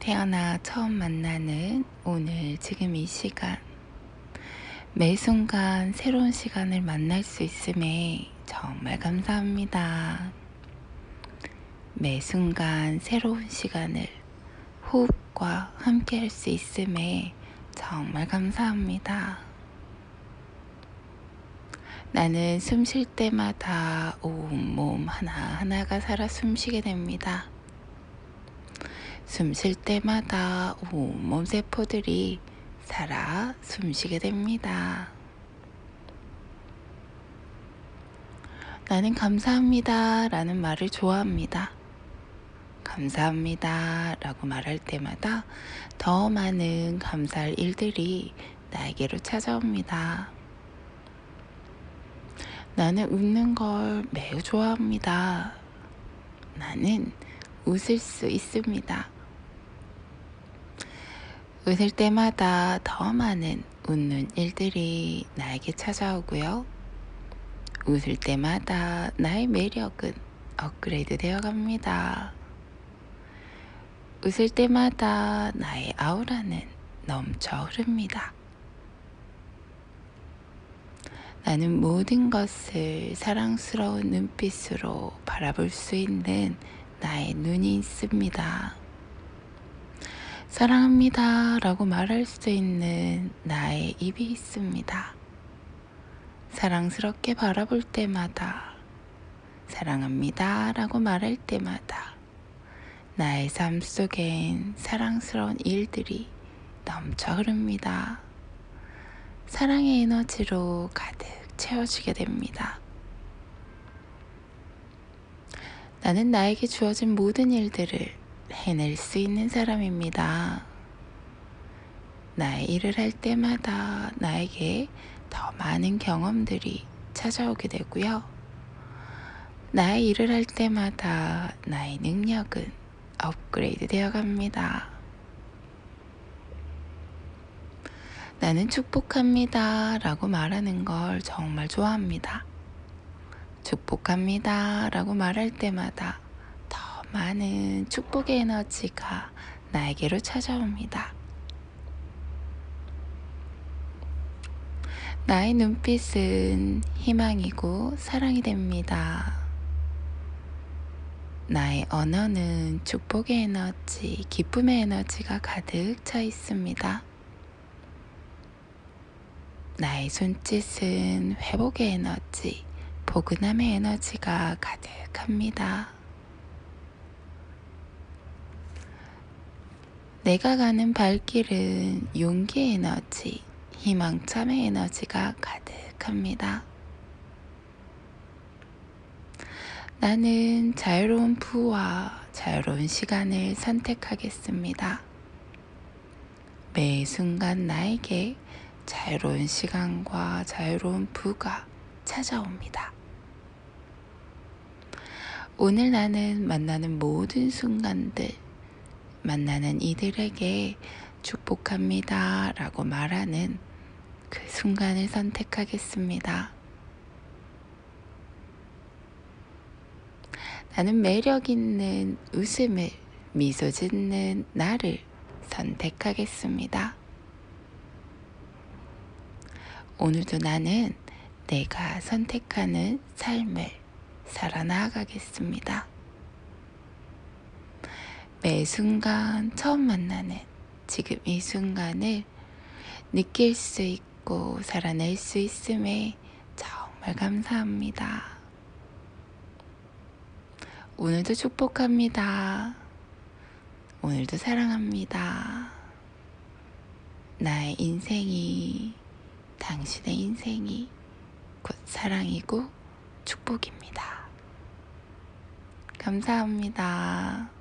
태어나 처음 만나는 오늘 지금 이 시간 매 순간 새로운 시간을 만날 수 있음에 정말 감사합니다. 매 순간 새로운 시간을 호흡과 함께 할 수 있음에 정말 감사합니다. 나는 숨 쉴 때마다 온몸 하나하나가 살아 숨쉬게 됩니다. 숨 쉴 때마다 온몸 세포들이 살아 숨쉬게 됩니다. 나는 감사합니다 라는 말을 좋아합니다. 감사합니다 라고 말할 때마다 더 많은 감사할 일들이 나에게로 찾아옵니다. 나는 웃는 걸 매우 좋아합니다. 나는 웃을 수 있습니다. 웃을 때마다 더 많은 웃는 일들이 나에게 찾아오고요. 웃을 때마다 나의 매력은 업그레이드 되어 갑니다. 웃을 때마다 나의 아우라는 넘쳐 흐릅니다. 나는 모든 것을 사랑스러운 눈빛으로 바라볼 수 있는 나의 눈이 있습니다. 사랑합니다 라고 말할 수 있는 나의 입이 있습니다. 사랑스럽게 바라볼 때마다 사랑합니다 라고 말할 때마다 나의 삶 속엔 사랑스러운 일들이 넘쳐 흐릅니다. 사랑의 에너지로 가득 채워지게 됩니다. 나는 나에게 주어진 모든 일들을 해낼 수 있는 사람입니다. 나의 일을 할 때마다 나에게 더 많은 경험들이 찾아오게 되고요. 나의 일을 할 때마다 나의 능력은 업그레이드 되어 갑니다. 나는 축복합니다 라고 말하는 걸 정말 좋아합니다. 축복합니다 라고 말할 때마다 많은 축복의 에너지가 나에게로 찾아옵니다. 나의 눈빛은 희망이고 사랑이 됩니다. 나의 언어는 축복의 에너지, 기쁨의 에너지가 가득 차 있습니다. 나의 손짓은 회복의 에너지, 포근함의 에너지가 가득합니다. 내가 가는 발길은 용기의 에너지, 희망참의 에너지가 가득합니다. 나는 자유로운 부와 자유로운 시간을 선택하겠습니다. 매 순간 나에게 자유로운 시간과 자유로운 부가 찾아옵니다. 오늘 나는 만나는 모든 순간들, 만나는 이들에게 축복합니다 라고 말하는 그 순간을 선택하겠습니다. 나는 매력 있는 웃음을 미소 짓는 나를 선택하겠습니다. 오늘도 나는 내가 선택하는 삶을 살아나가겠습니다. 매 순간 처음 만나는 지금 이 순간을 느낄 수 있고 살아낼 수 있음에 정말 감사합니다. 오늘도 축복합니다. 오늘도 사랑합니다. 나의 인생이, 당신의 인생이 곧 사랑이고 축복입니다. 감사합니다.